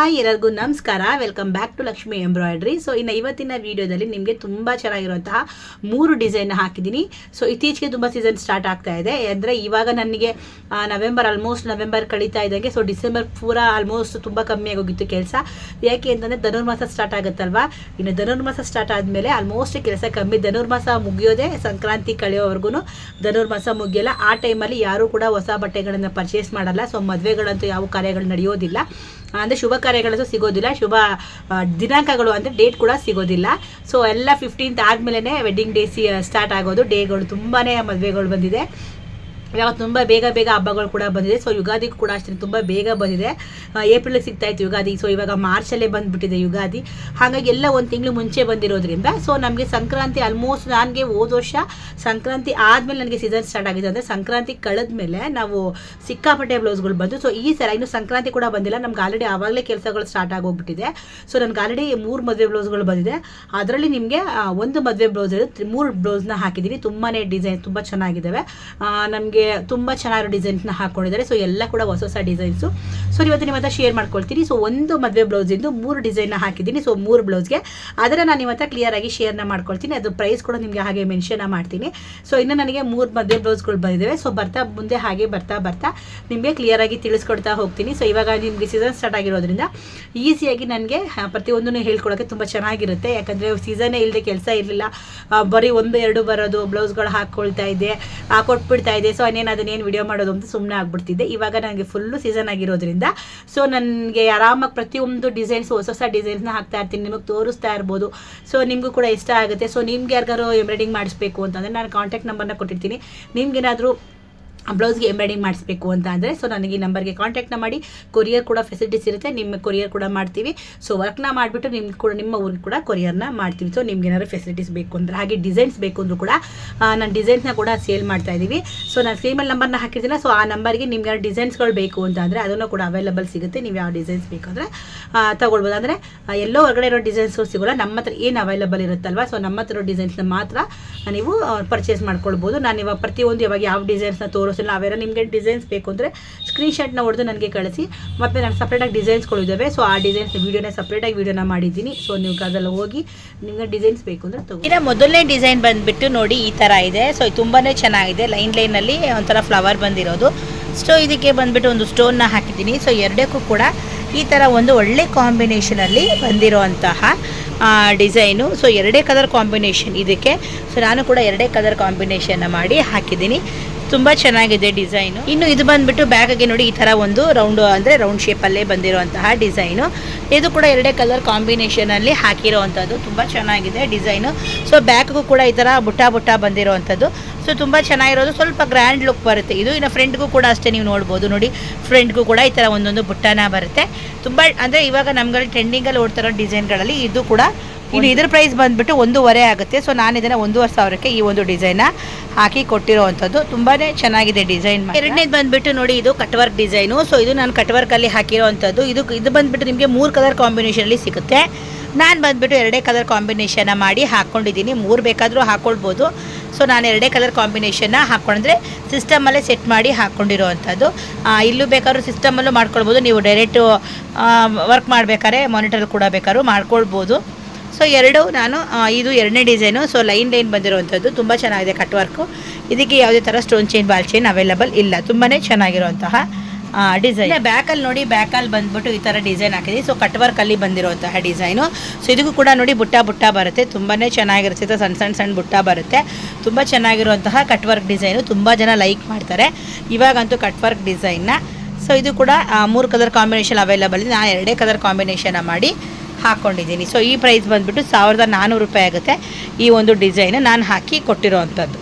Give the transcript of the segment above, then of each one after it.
Hi ಎಲ್ಲರಿಗೂ ನಮಸ್ಕಾರ. Welcome back to Lakshmi embroidery so ಇನ್ನು ಇವತ್ತಿನ ವಿಡಿಯೋದಲ್ಲಿ ನಿಮಗೆ ತುಂಬ ಚೆನ್ನಾಗಿರುವಂತಹ ಮೂರು ಡಿಸೈನ್ ಹಾಕಿದ್ದೀನಿ. ಸೊ ಇತ್ತೀಚೆಗೆ ತುಂಬ ಸೀಸನ್ ಸ್ಟಾರ್ಟ್ ಆಗ್ತಾ ಇದೆ. ಅಂದರೆ ಇವಾಗ ನನಗೆ ನವೆಂಬರ್ ಆಲ್ಮೋಸ್ಟ್ ನವೆಂಬರ್ ಕಳೀತಾ ಇದ್ದಂಗೆ ಸೊ ಡಿಸೆಂಬರ್ ಪೂರ ಆಲ್ಮೋಸ್ಟ್ ತುಂಬ ಕಮ್ಮಿ ಆಗೋಗಿತ್ತು ಕೆಲಸ. ಯಾಕೆ ಅಂತಂದರೆ ಧನುರ್ಮಾಸ ಸ್ಟಾರ್ಟ್ ಆಗುತ್ತಲ್ವಾ? ಇನ್ನು ಧನುರ್ಮಾಸ ಸ್ಟಾರ್ಟ್ ಆದಮೇಲೆ ಆಲ್ಮೋಸ್ಟ್ ಕೆಲಸ ಕಮ್ಮಿ. ಧನುರ್ಮಾಸ ಮುಗಿಯೋದೇ ಸಂಕ್ರಾಂತಿ ಕಳೆಯೋವರೆಗೂ ಧನುರ್ಮಾಸ ಮುಗಿಯಲ್ಲ. ಆ ಟೈಮಲ್ಲಿ ಯಾರೂ ಕೂಡ ಹೊಸ ಬಟ್ಟೆಗಳನ್ನು ಪರ್ಚೇಸ್ ಮಾಡಲ್ಲ. ಸೊ ಮದುವೆಗಳಂತೂ ಯಾವ ಕಾರ್ಯಗಳು ನಡೆಯೋದಿಲ್ಲ. ಅಂದರೆ ಶುಭ ಕಾರ್ಯಗಳು ಸಿಗೋದಿಲ್ಲ, ಶುಭ ದಿನಾಂಕಗಳು ಅಂದರೆ ಡೇಟ್ ಕೂಡ ಸಿಗೋದಿಲ್ಲ. ಸೊ ಎಲ್ಲ ಫಿಫ್ಟೀನ್ತ್ ಆದಮೇಲೆ ವೆಡ್ಡಿಂಗ್ ಡೇ ಸಿ, ಸ್ಟಾರ್ಟ್ ಆಗೋದು, ಡೇಗಳು ತುಂಬಾ ಮದುವೆಗಳು ಬಂದಿದೆ. ಇವಾಗ ತುಂಬ ಬೇಗ ಬೇಗ ಹಬ್ಬಗಳು ಕೂಡ ಬಂದಿದೆ. ಸೊ ಯುಗಾದಿ ಕೂಡ ಅಷ್ಟೇ ತುಂಬ ಬೇಗ ಬಂದಿದೆ. ಏಪ್ರಿಲ್ ಸಿಗ್ತಾ ಇತ್ತು ಯುಗಾದಿ. ಸೊ ಇವಾಗ ಮಾರ್ಚಲ್ಲೇ ಬಂದುಬಿಟ್ಟಿದೆ ಯುಗಾದಿ. ಹಾಗಾಗಿ ಎಲ್ಲ ಒಂದು ತಿಂಗಳು ಮುಂಚೆ ಬಂದಿರೋದ್ರಿಂದ ಸೊ ನಮಗೆ ಸಂಕ್ರಾಂತಿ ಆಲ್ಮೋಸ್ಟ್ ನನಗೆ ಹೋದ ವರ್ಷ ಸಂಕ್ರಾಂತಿ ಆದಮೇಲೆ ನನಗೆ ಸೀಸನ್ ಸ್ಟಾರ್ಟ್ ಆಗಿದೆ ಅಂದರೆ ಸಂಕ್ರಾಂತಿ ಕಳೆದ್ಮೇಲೆ ನಾವು ಸಿಕ್ಕಾಪಟ್ಟೆ ಬ್ಲೌಸ್ಗಳು ಬಂದು ಸೊ ಈ ಸಲ ಇನ್ನು ಸಂಕ್ರಾಂತಿ ಕೂಡ ಬಂದಿಲ್ಲ. ನಮ್ಗೆ ಆಲ್ರೆಡಿ ಆವಾಗಲೇ ಕೆಲಸಗಳು ಸ್ಟಾರ್ಟ್ ಆಗೋಗ್ಬಿಟ್ಟಿದೆ. ಸೊ ನನಗೆ ಆಲ್ರೆಡಿ ಮೂರು ಮದುವೆ ಬ್ಲೌಸ್ಗಳು ಬಂದಿದೆ. ಅದರಲ್ಲಿ ನಿಮಗೆ ಒಂದು ಮದುವೆ ಬ್ಲೌಸ್ ಮೂರು ಬ್ಲೌಸ್ನ ಹಾಕಿದ್ದೀನಿ ತುಂಬಾ ಡಿಸೈನ್ ತುಂಬ ಚೆನ್ನಾಗಿದ್ದಾವೆ. ನಮಗೆ ತುಂಬ ಚೆನ್ನಾಗಿರೋ ಡಿಸೈನ್ಸ್ನ ಹಾಕ್ಕೊಂಡಿದ್ದಾರೆ ಸೊ ಎಲ್ಲ ಕೂಡ ಹೊಸ ಹೊಸ ಡಿಸೈನ್ಸು ಸೊ ಇವತ್ತು ನಿಮ್ಮ ಹತ್ರ ಶೇರ್ ಮಾಡ್ಕೊಳ್ತೀನಿ. ಸೊ ಒಂದು ಮದುವೆ ಬ್ಲೌಸಿಂದು ಮೂರು ಡಿಸೈನ್ನ ಹಾಕಿದ್ದೀನಿ. ಸೊ ಮೂರು ಬ್ಲೌಸ್ಗೆ ಅದನ್ನು ನಾನು ನಿಮ್ಮ ಹತ್ರ ಕ್ಲಿಯರಾಗಿ ಶೇರ್ನ ಮಾಡ್ಕೊಳ್ತೀನಿ. ಅದು ಪ್ರೈಸ್ ಕೂಡ ನಿಮಗೆ ಹಾಗೆ ಮೆನ್ಷನ್ ಮಾಡ್ತೀನಿ. ಸೊ ಇನ್ನು ನನಗೆ ಮೂರು ಮದುವೆ ಬ್ಲೌಸ್ಗಳು ಬಂದಿದ್ದಾವೆ ಸೊ ಬರ್ತಾ ಮುಂದೆ ಹಾಗೆ ಬರ್ತಾ ಬರ್ತಾ ನಿಮಗೆ ಕ್ಲಿಯರಾಗಿ ತಿಳಿಸ್ಕೊಡ್ತಾ ಹೋಗ್ತೀನಿ. ಸೊ ಇವಾಗ ನಿಮಗೆ ಸೀಸನ್ ಸ್ಟಾರ್ಟ್ ಆಗಿರೋದ್ರಿಂದ ಈಸಿಯಾಗಿ ನನಗೆ ಪ್ರತಿಯೊಂದನ್ನು ಹೇಳ್ಕೊಡೋಕ್ಕೆ ತುಂಬ ಚೆನ್ನಾಗಿರುತ್ತೆ. ಯಾಕಂದರೆ ಸೀಸನ್ನೇ ಇಲ್ಲದೆ ಕೆಲಸ ಇರಲಿಲ್ಲ. ಬರೀ ಒಂದು, ಎರಡು ಬರೋದು ಬ್ಲೌಸ್ಗಳು ಹಾಕ್ಕೊಳ್ತಾ ಇದೆ ಹಾಕೊಟ್ಬಿಡ್ತಾ ಇದೆ ಸೊ ಇನ್ನೇನು ಅದನ್ನೇನು ವಿಡಿಯೋ ಮಾಡೋದು ಅಂತ ಸುಮ್ಮನೆ ಆಗ್ಬಿಡ್ತಿದ್ದೆ. ಇವಾಗ ನನಗೆ ಫುಲ್ಲು ಸೀಸನ್ ಆಗಿರೋದ್ರಿಂದ. ಸೊ ನನಗೆ ಆರಾಮಾಗಿ ಪ್ರತಿಯೊಂದು ಡಿಸೈನ್ಸ್ ಹೊಸ ಹೊಸ ಡಿಸೈನ್ಸ್ನ ಹಾಕ್ತಾ ಇರ್ತೀನಿ. ನಿಮಗೆ ತೋರಿಸ್ತಾ ಇರ್ಬೋದು. ಸೊ ನಿಮಗೂ ಕೂಡ ಇಷ್ಟ ಆಗುತ್ತೆ. ಸೊ ನಿಮ್ಗೆ ಯಾರಿಗಾರು ಎಂಬ್ರಾಯ್ಡಿಂಗ್ ಮಾಡಿಸ್ಬೇಕು ಅಂತಂದರೆ ನಾನು ಕಾಂಟ್ಯಾಕ್ಟ್ ನಂಬರ್ನ ಕೊಟ್ಟಿರ್ತೀನಿ. ನಿಮ್ಗೇನಾದರೂ ಬ್ಲೌಸ್ಗೆ ಎಂಬ್ರಾಯ್ಡಿಂಗ್ ಮಾಡಿಸ್ಬೇಕು ಅಂತ ಅಂದರೆ ಸೊ ನನಗೆ ಈ ನಂಬರ್ಗೆ ಕಾಂಟ್ಯಾಕ್ಟ್ನ ಮಾಡಿ. ಕೊರಿಯರ್ ಕೂಡ ಫೆಸಿಲಿಟೀಸ್ ಇರುತ್ತೆ, ನಿಮ್ಮ ಕೊರಿಯರ್ ಕೂಡ ಮಾಡ್ತೀವಿ. ಸೊ ವರ್ಕ್ನ ಮಾಡಿಬಿಟ್ಟು ನಿಮ್ಗೆ ಕೂಡ, ನಿಮ್ಮ ಊರಿಗೆ ಕೂಡ ಕೊರಿಯರ್ನ ಮಾಡ್ತೀವಿ. ಸೊ ನಿಮ್ಗೆ ಏನಾದ್ರು ಫೆಸಿಲಿಟೀಸ್ ಬೇಕು ಅಂದರೆ, ಹಾಗೆ ಡಿಸೈನ್ಸ್ ಬೇಕು ಅಂದರೂ ಕೂಡ ನಾನು ಡಿಸೈನ್ಸ್ನ ಕೂಡ ಸೇಲ್ ಮಾಡ್ತಾ ಇದ್ದೀವಿ ಸೊ ನಾನು ಸ್ಕ್ರೀಮಲ್ಲಿ ನಂಬರ್ನ ಹಾಕಿದ್ದೀನಿ ಸೊ ಆ ನಂಬರ್ಗೆ ನಿಮ್ಗೆ ಡಿಸೈನ್ಸ್ಗಳು ಬೇಕು ಅಂತ ಅಂದರೆ, ಅದನ್ನು ಕೂಡ ಅವೈಲಬಲ್ ಸಿಗುತ್ತೆ. ನೀವು ಯಾವ ಡಿಸೈನ್ಸ್ ಬೇಕು ಬೇಕಂದರೆ ತಗೊಳ್ಬೋದು. ಅಂದರೆ ಎಲ್ಲೋ ಹೊರಗಡೆ ಇರೋ ಡಿಸೈನ್ಸು ಸಿಗೋಲ್ಲ, ನಮ್ಮ ಹತ್ರ ಏನು ಅವೈಲಬಲ್ ಇರುತ್ತಲ್ವ ಸೊ ನಮ್ಮ ಹತ್ರ ಇರೋ ಡಿಸೈನ್ಸ್ನ ಮಾತ್ರ ನೀವು ಪರ್ಚೇಸ್ ಮಾಡ್ಕೊಳ್ಬೋದು. ನಾನು ಇವಾಗ ಪ್ರತಿಯೊಂದು ಇವಾಗ ಯಾವ ಡಿಸೈನ್ಸ್ನ ತೋರಿಸಿಲ್ಲ ಅವೆಲ್ಲ ನಿಮಗೆ ಡಿಸೈನ್ಸ್ ಬೇಕು ಅಂದರೆ ಸ್ಕ್ರೀನ್ಶಾಟ್ನ ಹೊಡೆದು ನನಗೆ ಕಳಿಸಿ. ಮತ್ತು ನಾನು ಸಪ್ರೇಟಾಗಿ ಡಿಸೈನ್ಸ್ಗಳಿದ್ದಾವೆ ಸೊ ಆ ಡಿಸೈನ್ಸ್ ವೀಡಿಯೋನ ಸಪ್ರೇಟಾಗಿ ವೀಡಿಯೋನ ಮಾಡಿದ್ದೀನಿ. ಸೊ ನೀವು ಅದೆಲ್ಲ ಹೋಗಿ ನಿಮಗೆ ಡಿಸೈನ್ಸ್ ಬೇಕು ಅಂದರೆ ತಗೋ. ಇನ್ನು ಮೊದಲನೇ ಡಿಸೈನ್ ಬಂದ್ಬಿಟ್ಟು ನೋಡಿ ಈ ಥರ ಇದೆ. ಸೊ ಇದು ತುಂಬಾ ಚೆನ್ನಾಗಿದೆ. ಲೈನ್ ಲೈನಲ್ಲಿ ಒಂಥರ ಫ್ಲವರ್ ಬಂದಿರೋದು. ಸೊ ಇದಕ್ಕೆ ಬಂದ್ಬಿಟ್ಟು ಒಂದು ಸ್ಟೋನ್ನ ಹಾಕಿದ್ದೀನಿ. ಸೊ ಎರಡಕ್ಕೂ ಕೂಡ ಈ ಥರ ಒಂದು ಒಳ್ಳೆ ಕಾಂಬಿನೇಷನಲ್ಲಿ ಬಂದಿರೋಂತಹ ಡಿಸೈನು ಸೊ ಎರಡೇ ಕಲರ್ ಕಾಂಬಿನೇಷನ್ ಇದಕ್ಕೆ. ಸೊ ನಾನು ಕೂಡ ಎರಡೇ ಕಲರ್ ಕಾಂಬಿನೇಷನ್ನ ಮಾಡಿ ಹಾಕಿದ್ದೀನಿ. ತುಂಬ ಚೆನ್ನಾಗಿದೆ ಡಿಸೈನ್. ಇನ್ನು ಇದು ಬಂದ್ಬಿಟ್ಟು ಬ್ಯಾಗ್ಗೆ ನೋಡಿ ಈ ತರ ಒಂದು ರೌಂಡ್, ಅಂದ್ರೆ ರೌಂಡ್ ಶೇಪ್ ಅಲ್ಲೇ ಬಂದಿರುವಂತಹ ಡಿಸೈನು. ಇದು ಕೂಡ ಎರಡೇ ಕಲರ್ ಕಾಂಬಿನೇಷನ್ ಅಲ್ಲಿ ಹಾಕಿರುವಂತದ್ದು ತುಂಬಾ ಚೆನ್ನಾಗಿದೆ ಡಿಸೈನ್. ಸೊ ಬ್ಯಾಕ್ಗೂ ಕೂಡ ಈ ತರ ಬುಟ್ಟ ಬುಟ್ಟ ಬಂದಿರುವಂತದ್ದು ಸೊ ತುಂಬಾ ಚೆನ್ನಾಗಿರೋದು. ಸ್ವಲ್ಪ ಗ್ರ್ಯಾಂಡ್ ಲುಕ್ ಬರುತ್ತೆ ಇದು. ಇನ್ನು ಫ್ರೆಂಡ್ಗೂ ಕೂಡ ಅಷ್ಟೇ ನೀವು ನೋಡ್ಬೋದು. ನೋಡಿ ಫ್ರೆಂಡ್ಗೂ ಕೂಡ ಈ ತರ ಒಂದೊಂದು ಬುಟ್ಟನ ಬರುತ್ತೆ. ತುಂಬಾ, ಅಂದ್ರೆ ಇವಾಗ ನಮ್ಗಳಲ್ಲಿ ಟ್ರೆಂಡಿಂಗಲ್ಲಿ ಓಡ್ತಿರೋ ಡಿಸೈನ್ಗಳಲ್ಲಿ ಇದು ಕೂಡ ಇನ್ನು ಇದ್ರ ಪ್ರೈಸ್ ಬಂದ್ಬಿಟ್ಟು ಒಂದೂವರೆ ಆಗುತ್ತೆ. ಸೊ ನಾನು ಇದನ್ನು ಒಂದೂವರೆ ಸಾವಿರಕ್ಕೆ ಈ ಒಂದು ಡಿಸೈನ್ನ ಹಾಕಿ ಕೊಟ್ಟಿರೋವಂಥದ್ದು. ತುಂಬಾ ಚೆನ್ನಾಗಿದೆ ಡಿಸೈನ್ ಎರಡನೇದು ಬಂದ್ಬಿಟ್ಟು ನೋಡಿ, ಇದು ಕಟ್ ವರ್ಕ್ ಡಿಸೈನು ಸೊ ಇದು ನಾನು ಕಟ್ ವರ್ಕಲ್ಲಿ ಹಾಕಿರೋವಂಥದ್ದು. ಇದು ಇದು ಬಂದುಬಿಟ್ಟು ನಿಮಗೆ ಮೂರು ಕಲರ್ ಕಾಂಬಿನೇಷನಲ್ಲಿ ಸಿಗುತ್ತೆ. ನಾನು ಬಂದ್ಬಿಟ್ಟು ಎರಡೇ ಕಲರ್ ಕಾಂಬಿನೇಷನ್ನ ಮಾಡಿ ಹಾಕ್ಕೊಂಡಿದ್ದೀನಿ ಮೂರು ಬೇಕಾದರೂ ಹಾಕ್ಕೊಳ್ಬೋದು ಸೊ ನಾನು ಎರಡೇ ಕಲರ್ ಕಾಂಬಿನೇಷನ್ನ ಹಾಕ್ಕೊಂಡ್ರೆ ಸಿಸ್ಟಮಲ್ಲೇ ಸೆಟ್ ಮಾಡಿ ಹಾಕ್ಕೊಂಡಿರೋವಂಥದ್ದು ಇಲ್ಲೂ ಬೇಕಾದ್ರೂ ಸಿಸ್ಟಮಲ್ಲೂ ಮಾಡ್ಕೊಳ್ಬೋದು. ನೀವು ಡೈರೆಕ್ಟು ವರ್ಕ್ ಮಾಡಬೇಕಾದ್ರೆ ಮಾನಿಟರ್ ಕೂಡ ಬೇಕಾದ್ರೂ ಮಾಡ್ಕೊಳ್ಬೋದು. ಸೊ ಎರಡು ನಾನು ಇದು ಎರಡನೇ ಡಿಸೈನು ಸೊ ಲೈನ್ ಲೈನ್ ಬಂದಿರುವಂಥದ್ದು ತುಂಬ ಚೆನ್ನಾಗಿದೆ ಕಟ್ ವರ್ಕು ಇದಕ್ಕೆ ಯಾವುದೇ ಥರ stone chain ball chain available ಇಲ್ಲ. ತುಂಬಾ ಚೆನ್ನಾಗಿರುವಂತಹ ಡಿಸೈನ್ ಬ್ಯಾಕಲ್ಲಿ ನೋಡಿ ಬ್ಯಾಕಲ್ಲಿ ಬಂದ್ಬಿಟ್ಟು ಈ ಥರ ಡಿಸೈನ್ ಹಾಕಿದೆ ಸೊ ಕಟ್ ವರ್ಕಲ್ಲಿ ಬಂದಿರುವಂತಹ ಡಿಸೈನು ಸೊ ಇದಕ್ಕೂ ಕೂಡ ನೋಡಿ ಬುಟ್ಟ ಬುಟ್ಟ ಬರುತ್ತೆ. ತುಂಬಾ ಚೆನ್ನಾಗಿರುತ್ತೆ. ಸಣ್ಣ ಸಣ್ಣ ಸಣ್ಣ ಬುಟ್ಟ ಬರುತ್ತೆ. ತುಂಬ ಚೆನ್ನಾಗಿರುವಂತಹ ಕಟ್ ವರ್ಕ್ ಡಿಸೈನು ತುಂಬ ಜನ ಲೈಕ್ ಮಾಡ್ತಾರೆ. ಇವಾಗಂತೂ ಕಟ್ ವರ್ಕ್ ಡಿಸೈನ್ನ ಸೊ ಇದು ಕೂಡ ಮೂರು ಕಲರ್ ಕಾಂಬಿನೇಷನ್ ಅವೈಲಬಲ್ ಇದೆ ನಾನು ಎರಡೇ ಕಲರ್ ಕಾಂಬಿನೇಷನ್ನ ಮಾಡಿ ಹಾಕ್ಕೊಂಡಿದ್ದೀನಿ ಸೊ ಈ ಪ್ರೈಸ್ ಬಂದುಬಿಟ್ಟು ಸಾವಿರದ ನಾನ್ನೂರು ರೂಪಾಯಿ ಆಗುತ್ತೆ. ಈ ಒಂದು ಡಿಸೈನ್ ನಾನು ಹಾಕಿ ಕೊಟ್ಟಿರೋವಂಥದ್ದು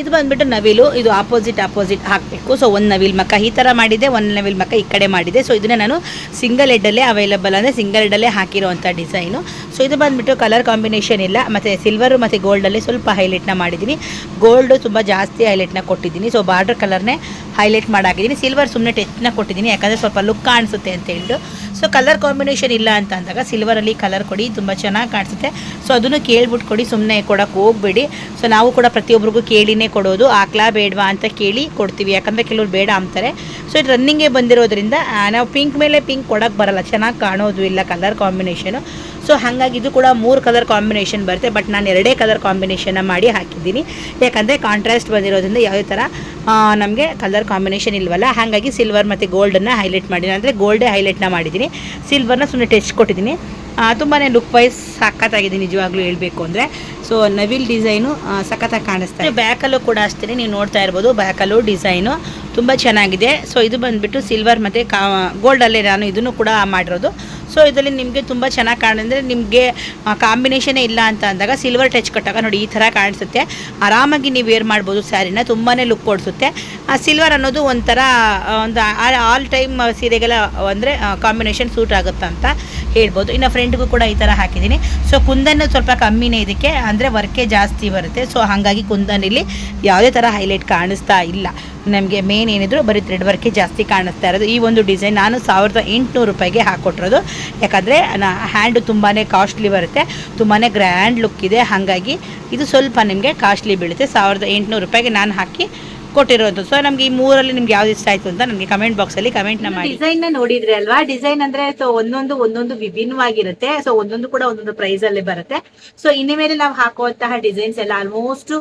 ಇದು ಬಂದ್ಬಿಟ್ಟು ನವಿಲು, ಇದು ಆಪೋಸಿಟ್ ಆಪೋಸಿಟ್ ಹಾಕಬೇಕು. ಸೊ ಒಂದು ನವಿಲ್ ಮಕ್ಕ ಈ ಥರ ಮಾಡಿದೆ ಒಂದು ನವಿಲ್ ಮಕ್ಕ ಈ ಕಡೆ ಮಾಡಿದೆ ಸೊ ಇದನ್ನ ನಾನು ಸಿಂಗಲ್ ಹೆಡ್ಡಲ್ಲೇ ಅವೈಲಬಲ್ ಅಂದರೆ ಸಿಂಗಲ್ ಹೆಡ್ಡಲ್ಲೇ ಹಾಕಿರೋವಂಥ ಡಿಸೈನು ಸೊ ಇದು ಬಂದುಬಿಟ್ಟು ಕಲರ್ ಕಾಂಬಿನೇಷನ್ ಇಲ್ಲ. ಮತ್ತು ಸಿಲ್ವರು ಮತ್ತು ಗೋಲ್ಡಲ್ಲಿ ಸ್ವಲ್ಪ ಹೈಲೈಟ್ನ ಮಾಡಿದ್ದೀನಿ. ಗೋಲ್ಡು ತುಂಬ ಜಾಸ್ತಿ ಹೈಲೈಟ್ನ ಕೊಟ್ಟಿದ್ದೀನಿ. ಸೊ ಬಾರ್ಡರ್ ಕಲರ್ನೇ ಹೈಲೈಟ್ ಮಾಡಾಕಿದ್ದೀನಿ. ಸಿಲ್ವರ್ ಸುಮ್ಮನೆ ಟೆಚ್ನ ಕೊಟ್ಟಿದ್ದೀನಿ. ಯಾಕಂದರೆ ಸ್ವಲ್ಪ ಲುಕ್ ಕಾಣಿಸುತ್ತೆ ಅಂತ ಹೇಳ್ಬಿಟ್ಟು. ಸೊ ಕಲರ್ ಕಾಂಬಿನೇಷನ್ ಇಲ್ಲ ಅಂತ ಅಂದಾಗ ಸಿಲ್ವರಲ್ಲಿ ಕಲರ್ ಕೊಡಿ, ತುಂಬ ಚೆನ್ನಾಗಿ ಕಾಣಿಸುತ್ತೆ. ಸೊ ಅದನ್ನು ಕೇಳ್ಬಿಟ್ಟು ಕೊಡಿ ಸುಮ್ಮನೆ ಕೊಡೋಕೆ ಹೋಗಬೇಡಿ. ಸೊ ನಾವು ಕೂಡ ಪ್ರತಿಯೊಬ್ಬರಿಗೂ ಕೇಳಿನೇ ಕೊಡೋದು ಹಾಕ್ಲಾ ಬೇಡವಾ ಅಂತ ಕೇಳಿ ಕೊಡ್ತೀವಿ. ಯಾಕಂದರೆ ಕೆಲವರು ಬೇಡ ಅಂತಾರೆ. ಸೊ ಇದು ರನ್ನಿಂಗೇ ಬಂದಿರೋದ್ರಿಂದ ನಾವು ಪಿಂಕ್ ಮೇಲೆ ಪಿಂಕ್ ಕೊಡೋಕ್ಕೆ ಬರಲ್ಲ, ಚೆನ್ನಾಗಿ ಕಾಣೋದು ಇಲ್ಲ ಕಲರ್ ಕಾಂಬಿನೇಷನು ಸೊ ಹಾಗಾಗಿ ಇದು ಕೂಡ ಮೂರು ಕಲರ್ ಕಾಂಬಿನೇಷನ್ ಬರುತ್ತೆ ಬಟ್ ನಾನು ಎರಡೇ ಕಲರ್ ಕಾಂಬಿನೇಷನ್ನ ಮಾಡಿ ಹಾಕಿದ್ದೀನಿ. ಯಾಕಂದರೆ ಕಾಂಟ್ರಾಸ್ಟ್ ಬಂದಿರೋದ್ರಿಂದ ಯಾವುದೇ ಥರ ನಮಗೆ ಕಲರ್ ಕಾಂಬಿನೇಷನ್ ಇಲ್ವಲ್ಲ, ಹಾಗಾಗಿ ಸಿಲ್ವರ್ ಮತ್ತು ಗೋಲ್ಡನ್ನು ಹೈಲೈಟ್ ಮಾಡಿದ್ದೀನಿ. ಅಂದರೆ ಗೋಲ್ಡೇ ಹೈಲೈಟ್ನ ಮಾಡಿದ್ದೀನಿ. ಸಿಲ್ವರ್ನ ಸುಮ್ಮನೆ ಟಚ್ ಕೊಟ್ಟಿದ್ದೀನಿ. ತುಂಬಾ ಲುಕ್ ವೈಸ್ ಸಖತ್ತಾಗಿದೆ ನಿಜವಾಗ್ಲೂ ಹೇಳಬೇಕು ಅಂದರೆ. ಸೊ ನವಿಲ್ ಡಿಸೈನು ಸಖತ್ತಾಗಿ ಕಾಣಿಸ್ತಾ ಇದೆ. ಬ್ಯಾಕಲ್ಲೂ ಕೂಡ ಅಷ್ಟೇ ನೀವು ನೋಡ್ತಾ ಇರ್ಬೋದು ಬ್ಯಾಕಲ್ಲೂ ಡಿಸೈನು ತುಂಬ ಚೆನ್ನಾಗಿದೆ. ಸೊ ಇದು ಬಂದುಬಿಟ್ಟು ಸಿಲ್ವರ್ ಮತ್ತು ಕಾ ಗೋಲ್ಡಲ್ಲೇ ನಾನು ಇದನ್ನು ಕೂಡ ಮಾಡಿರೋದು. ಸೊ ಇದರಲ್ಲಿ ನಿಮಗೆ ತುಂಬ ಚೆನ್ನಾಗಿ ಕಾಣಿದ್ರೆ ನಿಮಗೆ ಕಾಂಬಿನೇಷನೇ ಇಲ್ಲ ಅಂತ ಅಂದಾಗ ಸಿಲ್ವರ್ ಟಚ್ ಕೊಟ್ಟಾಗ ನೋಡಿ ಈ ಥರ ಕಾಣಿಸುತ್ತೆ. ಆರಾಮಾಗಿ ನೀವು ವೇರ್ ಮಾಡ್ಬೋದು ಸ್ಯಾರಿನ ತುಂಬಾ ಲುಕ್ ಕೊಡಿಸುತ್ತೆ. ಆ ಸಿಲ್ವರ್ ಅನ್ನೋದು ಒಂಥರ ಒಂದು ಆಲ್ ಟೈಮ್ ಸೀರೆಗೆಲ್ಲ ಅಂದರೆ ಕಾಂಬಿನೇಷನ್ ಸೂಟ್ ಆಗುತ್ತೆ ಅಂತ ಹೇಳ್ಬೋದು. ಇನ್ನು ಫ್ರೆಂಡ್ಗೂ ಕೂಡ ಈ ಥರ ಹಾಕಿದ್ದೀನಿ. ಸೊ ಕುಂದನ್ನು ಸ್ವಲ್ಪ ಕಮ್ಮಿನೇ ಇದಕ್ಕೆ, ಅಂದರೆ ವರ್ಕೇ ಜಾಸ್ತಿ ಬರುತ್ತೆ. ಸೊ ಹಾಗಾಗಿ ಕುಂದನಲ್ಲಿ ಯಾವುದೇ ಥರ ಹೈಲೈಟ್ ಕಾಣಿಸ್ತಾ ಇಲ್ಲ. ನಮಗೆ ಮೇನ್ ಏನಿದ್ರು ಬರೀ ಥ್ರೆಡ್ ವರ್ಕೇ ಜಾಸ್ತಿ ಕಾಣಿಸ್ತಾ ಇರೋದು. ಈ ಒಂದು ಡಿಸೈನ್ ನಾನು ಸಾವಿರದ ಎಂಟುನೂರು ರೂಪಾಯಿಗೆ ಹಾಕ್ಕೊಟ್ಟಿರೋದು ಯಾಕಂದರೆ ಹ್ಯಾಂಡು ತುಂಬಾ ಕಾಸ್ಟ್ಲಿ ಬರುತ್ತೆ. ತುಂಬಾ ಗ್ರ್ಯಾಂಡ್ ಲುಕ್ ಇದೆ. ಹಾಗಾಗಿ ಇದು ಸ್ವಲ್ಪ ನಿಮಗೆ ಕಾಸ್ಟ್ಲಿ ಬೀಳುತ್ತೆ. ಸಾವಿರದ ಎಂಟುನೂರು ರೂಪಾಯಿಗೆ ನಾನು ಹಾಕಿ ಕೊಟ್ಟಿರೋದು. ಸೊ ನಮ್ಗೆ ಈ ಮೂರಲ್ಲಿ ನಿಮ್ಗೆ ಯಾವ್ದು ಇಷ್ಟ ಆಯ್ತು ಅಂತ ನಮಗೆ ಕಮೆಂಟ್ ಬಾಕ್ಸಲ್ಲಿ ಕಮೆಂಟ್ ನಮ್ಮ ಡಿಸೈನ್ ನೋಡಿದ್ರೆ ನೋಡಿದ್ರಿ ಅಲ್ವಾ? ಡಿಸೈನ್ ಅಂದ್ರೆ ಸೊ ಒಂದೊಂದು ಒಂದೊಂದು ವಿಭಿನ್ನವಾಗಿರುತ್ತೆ. ಸೊ ಒಂದೊಂದು ಕೂಡ ಒಂದೊಂದು ಪ್ರೈಸ್ ಅಲ್ಲಿ ಬರುತ್ತೆ. ಸೊ ಇನ್ನ ಮೇಲೆ ನಾವು ಹಾಕುವಂತಹ ಡಿಸೈನ್ಸ್ ಎಲ್ಲ ಆಲ್ಮೋಸ್ಟ್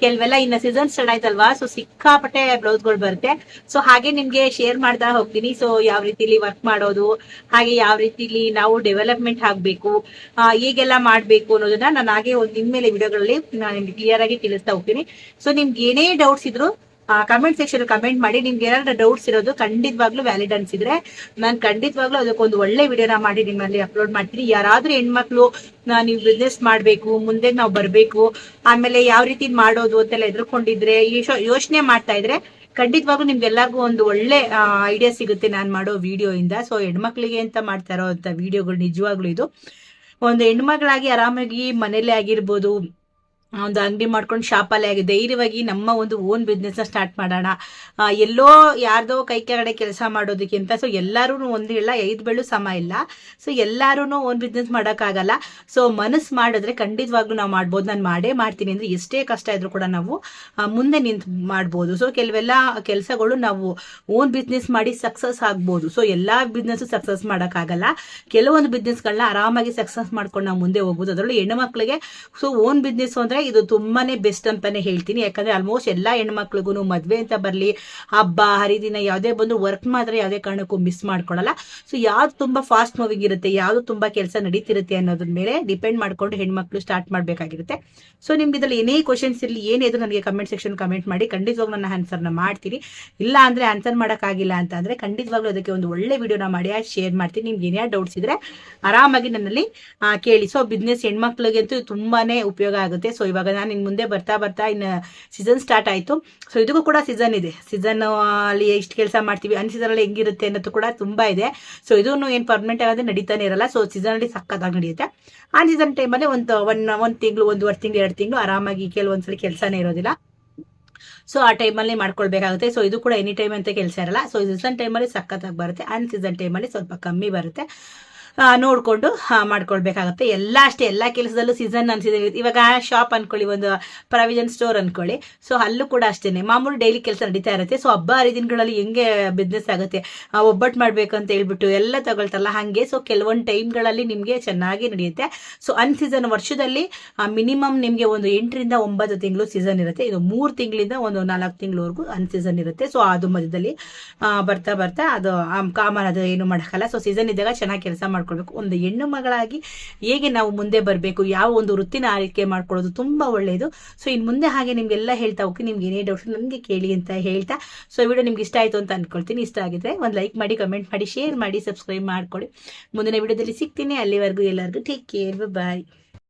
ಕೆಲವೆಲ್ಲ ಇನ್ನ ಸೀಸನ್ ಸ್ಟಾರ್ಟ್ ಆಯ್ತಲ್ವಾ? ಸೊ ಸಿಕ್ಕಾಪಟ್ಟೆ ಬ್ಲೌಸ್ಗಳು ಬರುತ್ತೆ. ಸೊ ಹಾಗೆ ನಿಮ್ಗೆ ಶೇರ್ ಮಾಡ್ತಾ ಹೋಗ್ತೀನಿ. ಸೊ ಯಾವ ರೀತಿಲಿ ವರ್ಕ್ ಮಾಡೋದು ಹಾಗೆ ಯಾವ ರೀತಿಲಿ ನಾವು ಡೆವಲಪ್ಮೆಂಟ್ ಆಗ್ಬೇಕು ಆ, ಹೇಗೆಲ್ಲ ಮಾಡ್ಬೇಕು ಅನ್ನೋದನ್ನ ನಾನು ಹಾಗೆ ಒಂದು ಮೇಲೆ ವಿಡಿಯೋಗಳಲ್ಲಿ ನಾನು ಕ್ಲಿಯರ್ ಆಗಿ ತಿಳಿಸ್ತಾ ಹೋಗ್ತೀನಿ. ಸೊ ನಿಮ್ಗೆ ಏನೇ ಡೌಟ್ಸ್ ಇದ್ರು ಕಮೆಂಟ್ ಸೆಕ್ಷನ್ ಕಮೆಂಟ್ ಮಾಡಿ, ನಿಮ್ಗೆ ಏನಾದ್ರೂ ಡೌಟ್ಸ್ ಇರೋದು, ಖಂಡಿತವಾಗ್ಲೂ ವ್ಯಾಲಿಡ್ ಅನ್ಸಿದ್ರೆ ನಾನು ಖಂಡಿತವಾಗ್ಲೂ ಅದಕ್ಕೊಂದು ಒಳ್ಳೆ ವಿಡಿಯೋನ ಮಾಡಿ ನಿಮ್ಮಲ್ಲಿ ಅಪ್ಲೋಡ್ ಮಾಡ್ತೀನಿ. ಯಾರಾದ್ರೂ ಹೆಣ್ಮಕ್ಳು ನೀವು ಬಿಸ್ನೆಸ್ ಮಾಡ್ಬೇಕು, ಮುಂದೆ ನಾವು ಬರ್ಬೇಕು, ಆಮೇಲೆ ಯಾವ ರೀತಿ ಮಾಡೋದು ಅಂತೆಲ್ಲ ಎದ್ರುಕೊಂಡಿದ್ರೆ ಯೋಚನೆ ಮಾಡ್ತಾ ಇದ್ರೆ ಖಂಡಿತವಾಗ್ಲೂ ನಿಮ್ಗೆಲ್ಲರಿಗೂ ಒಂದು ಒಳ್ಳೆ ಐಡಿಯಾ ಸಿಗುತ್ತೆ ನಾನು ಮಾಡೋ ವಿಡಿಯೋ ಇಂದ. ಸೊ ಹೆಣ್ಮಕ್ಳಿಗೆ ಅಂತ ಮಾಡ್ತಾ ಅಂತ ವಿಡಿಯೋಗಳು ನಿಜವಾಗ್ಲೂ ಇದು. ಒಂದು ಹೆಣ್ಮಕ್ಳಾಗಿ ಆರಾಮಾಗಿ ಮನೇಲೆ ಆಗಿರ್ಬೋದು ಒಂದು ಅಂಗಡಿ ಮಾಡ್ಕೊಂಡು ಶಾಪಲ್ಲೇ ಆಗಿ ಧೈರ್ಯವಾಗಿ ನಮ್ಮ ಒಂದು ಓನ್ ಬಿಸ್ನೆಸ್ನ ಸ್ಟಾರ್ಟ್ ಮಾಡೋಣ. ಎಲ್ಲೋ ಯಾರ್ದೋ ಕೈ ಕೆಳಗಡೆ ಕೆಲಸ ಮಾಡೋದಕ್ಕಿಂತ ಸೊ ಎಲ್ಲರೂ ಒಂದು ಇಲ್ಲ, ಐದು ಬೆಳ್ಳು ಸಮ ಇಲ್ಲ. ಸೊ ಎಲ್ಲರೂ ಓನ್ ಬಿಸ್ನೆಸ್ ಮಾಡೋಕ್ಕಾಗಲ್ಲ. ಸೊ ಮನಸ್ಸು ಮಾಡಿದ್ರೆ ಖಂಡಿತವಾಗ್ಲೂ ನಾವು ಮಾಡ್ಬೋದು. ನಾನು ಮಾಡೇ ಮಾಡ್ತೀನಿ ಅಂದರೆ ಎಷ್ಟೇ ಕಷ್ಟ ಇದ್ರೂ ಕೂಡ ನಾವು ಮುಂದೆ ನಿಂತು ಮಾಡ್ಬೋದು. ಸೊ ಕೆಲವೆಲ್ಲ ಕೆಲಸಗಳು ನಾವು ಓನ್ ಬಿಸ್ನೆಸ್ ಮಾಡಿ ಸಕ್ಸಸ್ ಆಗ್ಬೋದು. ಸೊ ಎಲ್ಲ ಬಿಸ್ನೆಸ್ಸು ಸಕ್ಸಸ್ ಮಾಡೋಕ್ಕಾಗಲ್ಲ. ಕೆಲವೊಂದು ಬಿಸ್ನೆಸ್ಗಳನ್ನ ಆರಾಮಾಗಿ ಸಕ್ಸಸ್ ಮಾಡ್ಕೊಂಡು ನಾವು ಮುಂದೆ ಹೋಗ್ಬೋದು. ಅದರಲ್ಲೂ ಹೆಣ್ಣು ಮಕ್ಕಳಿಗೆ ಸೊ ಓನ್ ಬಿಸ್ನೆಸ್ ಅಂದ್ರೆ ಇದು ತುಂಬಾನೇ ಬೆಸ್ಟ್ ಅಂತಾನೆ ಹೇಳ್ತೀನಿ. ಯಾಕಂದ್ರೆ ಆಲ್ಮೋಸ್ಟ್ ಎಲ್ಲಾ ಹೆಣ್ಮಕ್ಳಿಗೂ ಮದ್ವೆ ಅಂತ ಬರ್ಲಿ, ಹಬ್ಬ, ಹರಿದಿನ ಯಾವುದೇ ಬಂದು ವರ್ಕ್ ಮಾತ್ರ ಯಾವುದೇ ಕಾರಣಕ್ಕೂ ಮಿಸ್ ಮಾಡ್ಕೊಳಲ್ಲ. ಸೊ ಯಾವ್ದು ತುಂಬಾ ಫಾಸ್ಟ್ ಮೂವಿಂಗ್ ಇರುತ್ತೆ, ಯಾವ್ದು ತುಂಬಾ ಕೆಲಸ ನಡೀತಿರುತ್ತೆ ಅನ್ನೋದ್ರ ಮೇಲೆ ಡಿಪೆಂಡ್ ಮಾಡ್ಕೊಂಡು ಹೆಣ್ಮಕ್ಳು ಸ್ಟಾರ್ಟ್ ಮಾಡ್ಬೇಕಾಗಿರುತ್ತೆ. ಸೊ ನಿಮ್ಗೆ ಇದ್ರಲ್ಲಿ ಏನೇ ಕ್ವಶನ್ಸ್ ಇರಲಿ ಏನಿದ್ರು ನನಗೆ ಕಮೆಂಟ್ ಸೆಕ್ಷನ್ ಕಮೆಂಟ್ ಮಾಡಿ, ಖಂಡಿತವಾಗ್ಲೂ ನನ್ನ ನ ಮಾಡ್ತೀನಿ. ಇಲ್ಲ ಅಂದ್ರೆ ಆನ್ಸರ್ ಮಾಡೋಕ್ಕಾಗಿಲ್ಲ ಅಂತ ಅಂದ್ರೆ ಖಂಡಿತವಾಗ್ಲೂ ಅದಕ್ಕೆ ಒಂದು ಒಳ್ಳೆ ವಿಡಿಯೋನ ಮಾಡಿ ಶೇರ್ ಮಾಡ್ತೀನಿ. ನಿಮ್ಗೆ ಏನೇ ಡೌಟ್ಸ್ ಇದ್ರೆ ಆರಾಮಾಗಿ ನನ್ನಲ್ಲಿ ಕೇಳಿ. ಸೊ ಬಿಸ್ನೆಸ್ ಹೆಣ್ಮಕ್ಳಿಗೆ ಅಂತೂ ತುಂಬಾನೇ ಉಪಯೋಗ ಆಗುತ್ತೆ. ಸೊ ಇವಾಗ ನಾನು ಇನ್ನು ಮುಂದೆ ಬರ್ತಾ ಬರ್ತಾ ಇನ್ನು ಸೀಸನ್ ಸ್ಟಾರ್ಟ್ ಆಯಿತು. ಸೊ ಇದಕ್ಕೂ ಕೂಡ ಸೀಸನ್ ಇದೆ. ಸೀಸನ್ ಅಲ್ಲಿ ಎಷ್ಟು ಕೆಲಸ ಮಾಡ್ತೀವಿ. ಅನ್ ಸೀಸನಲ್ಲಿ ಹೆಂಗಿರುತ್ತೆ ಅನ್ನೋದು ಕೂಡ ತುಂಬ ಇದೆ. ಸೊ ಇದನ್ನು ಏನು ಪರ್ಮನೆಂಟ್ ಆಗೋದು ನಡೀತಾನೆ ಇರಲ್ಲ. ಸೊ ಸೀಸನಲ್ಲಿ ಸಕ್ಕತ್ತಾಗಿ ನಡೆಯುತ್ತೆ. ಆ ಸೀಸನ್ ಟೈಮಲ್ಲಿ ಒಂದು ಒನ್ ಒಂದು ತಿಂಗಳು, ಒಂದುವರೆ ತಿಂಗಳು, ಎರಡು ತಿಂಗಳು ಆರಾಮಾಗಿ ಕೆಲವೊಂದ್ಸಲಿ ಕೆಲಸನೇ ಇರೋದಿಲ್ಲ. ಸೊ ಆ ಟೈಮಲ್ಲಿ ಮಾಡ್ಕೊಳ್ಬೇಕಾಗುತ್ತೆ. ಸೊ ಇದು ಕೂಡ ಎನಿ ಟೈಮ್ ಅಂತ ಕೆಲಸ ಇರಲ್ಲ. ಸೊ ಸೀಸನ್ ಟೈಮಲ್ಲಿ ಸಖತ್ತಾಗಿ ಬರುತ್ತೆ. ಅನ್ ಸೀಸನ್ ಟೈಮಲ್ಲಿ ಸ್ವಲ್ಪ ಕಮ್ಮಿ ಬರುತ್ತೆ. ನೋಡ್ಕೊಂಡು ಮಾಡ್ಕೊಳ್ಬೇಕಾಗುತ್ತೆ. ಎಲ್ಲ ಅಷ್ಟೇ, ಎಲ್ಲ ಕೆಲಸದಲ್ಲೂ ಸೀಸನ್ ಅನ್ಸಿದೆ. ಇವಾಗ ಶಾಪ್ ಅನ್ಕೊಳ್ಳಿ, ಒಂದು ಪ್ರಾವಿಷನ್ ಸ್ಟೋರ್ ಅನ್ಕೊಳ್ಳಿ. ಸೊ ಅಲ್ಲೂ ಕೂಡ ಅಷ್ಟೇ ಮಾಮೂಲಿ ಡೈಲಿ ಕೆಲಸ ನಡೀತಾ ಇರುತ್ತೆ. ಸೊ ಹಬ್ಬ ಹರಿದಿನಗಳಲ್ಲಿ ಹೆಂಗೆ ಬಿಸ್ನೆಸ್ ಆಗುತ್ತೆ? ಒಬ್ಬಟ್ಟು ಮಾಡ್ಬೇಕು ಅಂತ ಹೇಳ್ಬಿಟ್ಟು ಎಲ್ಲ ತಗೊಳ್ತಾರಲ್ಲ ಹಾಗೆ. ಸೊ ಕೆಲವೊಂದು ಟೈಮ್ಗಳಲ್ಲಿ ನಿಮಗೆ ಚೆನ್ನಾಗಿ ನಡೆಯುತ್ತೆ. ಸೊ ಅನ್ ಸೀಸನ್ ವರ್ಷದಲ್ಲಿ ಮಿನಿಮಮ್ ನಿಮಗೆ ಒಂದು ಎಂಟರಿಂದ ಒಂಬತ್ತು ತಿಂಗಳು ಸೀಸನ್ ಇರುತ್ತೆ. ಇದು ಮೂರು ತಿಂಗಳಿಂದ ಒಂದು ನಾಲ್ಕು ತಿಂಗಳವರೆಗೂ ಅನ್ ಸೀಸನ್ ಇರುತ್ತೆ ಸೊ ಅದು ಮಧ್ಯದಲ್ಲಿ ಬರ್ತಾ ಬರ್ತಾ ಅದು ಕಾಮನ್ ಅದು ಏನು ಮಾಡೋಕ್ಕಲ್ಲ. ಸೊ ಸೀಸನ್ ಇದ್ದಾಗ ಚೆನ್ನಾಗಿ ಕೆಲಸ ಮಾಡ್ಕೊಳ್ಬೇಕು. ಒಂದು ಹೆಣ್ಣು ಮಗಳಾಗಿ ಹೇಗೆ ನಾವು ಮುಂದೆ ಬರಬೇಕು, ಯಾವ ಒಂದು ವೃತ್ತಿನ ಆರೈಕೆ ಮಾಡ್ಕೊಳ್ಳೋದು ತುಂಬ ಒಳ್ಳೆಯದು ಸೊ ಇನ್ನು ಮುಂದೆ ಹಾಗೆ ನಿಮಗೆಲ್ಲ ಹೇಳ್ತಾ ಹೋಗಿ, ನಿಮ್ಗೆ ಏನೇ ಡೌಟ್ಸ್ ನನಗೆ ಕೇಳಿ ಅಂತ ಹೇಳ್ತಾ. ಸೊ ವಿಡಿಯೋ ನಿಮ್ಗೆ ಇಷ್ಟ ಆಯಿತು ಅಂತ ಅನ್ಕೊಳ್ತೀನಿ. ಇಷ್ಟ ಆಗಿದ್ರೆ ಒಂದು ಲೈಕ್ ಮಾಡಿ ಕಮೆಂಟ್ ಮಾಡಿ ಶೇರ್ ಮಾಡಿ ಸಬ್ಸ್ಕ್ರೈಬ್ ಮಾಡ್ಕೊಳ್ಳಿ. ಮುಂದಿನ ವಿಡಿಯೋದಲ್ಲಿ ಸಿಗ್ತೀನಿ. ಅಲ್ಲಿವರೆಗೂ ಎಲ್ಲರಿಗೂ ಟೇಕ್ ಕೇರ್ ಬಾಯ್